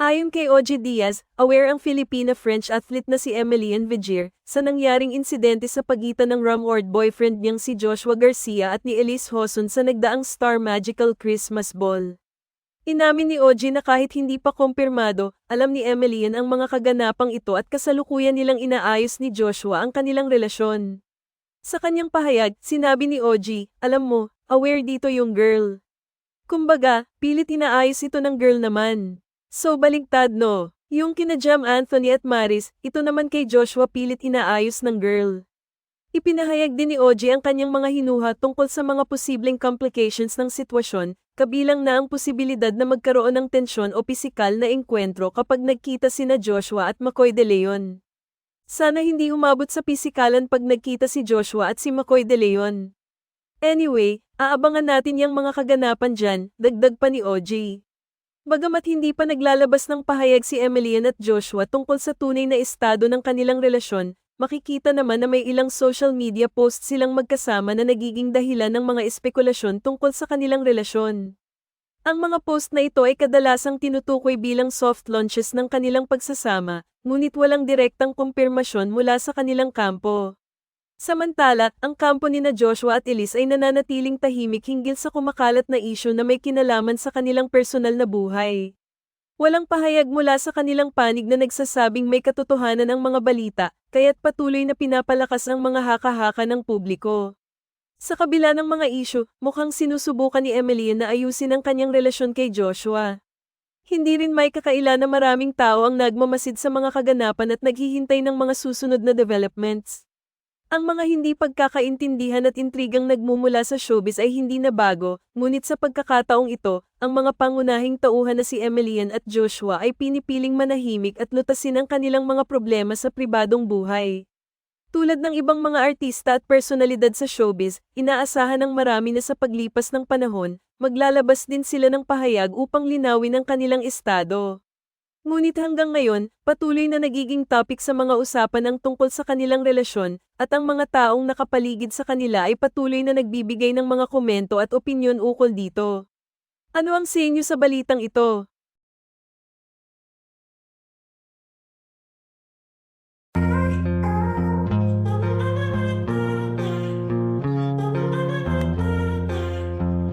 Ayon kay Oji Diaz, aware ang Filipina-French athlete na si Emilian Vigier sa nangyaring insidente sa pagitan ng rumored boyfriend niyang si Joshua Garcia at ni Elise Hoson sa nagdaang Star Magical Christmas Ball. Inamin ni Oji na kahit hindi pa kumpirmado, alam ni Emilian ang mga kaganapang ito at kasalukuyan nilang inaayos ni Joshua ang kanilang relasyon. Sa kanyang pahayag, sinabi ni Oji, alam mo, aware dito yung girl. Kumbaga, pilit inaayos ito ng girl naman. So baligtad no, yung kina Jam Anthony at Maris, ito naman kay Joshua pilit inaayos ng girl. Ipinahayag din ni Oji ang kanyang mga hinuha tungkol sa mga posibleng complications ng sitwasyon, kabilang na ang posibilidad na magkaroon ng tensyon o pisikal na engkwentro kapag nagkita sina Joshua at McCoy de Leon. Sana hindi umabot sa pisikalan pag nagkita si Joshua at si McCoy de Leon. Anyway, aabangan natin yung mga kaganapan dyan, dagdag pa ni Oji. Bagamat hindi pa naglalabas ng pahayag si Emilian at Joshua tungkol sa tunay na estado ng kanilang relasyon, makikita naman na may ilang social media posts silang magkasama na nagiging dahilan ng mga espekulasyon tungkol sa kanilang relasyon. Ang mga post na ito ay kadalasang tinutukoy bilang soft launches ng kanilang pagsasama, ngunit walang direktang kumpirmasyon mula sa kanilang kampo. Samantala, ang kampo ni na Joshua at Elise ay nananatiling tahimik hinggil sa kumakalat na isyu na may kinalaman sa kanilang personal na buhay. Walang pahayag mula sa kanilang panig na nagsasabing may katotohanan ang mga balita, kaya't patuloy na pinapalakas ang mga haka-haka ng publiko. Sa kabila ng mga isyu, mukhang sinusubukan ni Emily na ayusin ang kanyang relasyon kay Joshua. Hindi rin may kakaila na maraming tao ang nagmamasid sa mga kaganapan at naghihintay ng mga susunod na developments. Ang mga hindi pagkakaintindihan at intrigang nagmumula sa showbiz ay hindi na bago, ngunit sa pagkakataong ito, ang mga pangunahing tauhan na si Emilian at Joshua ay pinipiling manahimik at lutasin ang kanilang mga problema sa pribadong buhay. Tulad ng ibang mga artista at personalidad sa showbiz, inaasahan ng marami na sa paglipas ng panahon, maglalabas din sila ng pahayag upang linawin ang kanilang estado. Ngunit hanggang ngayon, patuloy na nagiging topic sa mga usapan ang tungkol sa kanilang relasyon, at ang mga taong nakapaligid sa kanila ay patuloy na nagbibigay ng mga komento at opinyon ukol dito. Ano ang sa inyo sa balitang ito?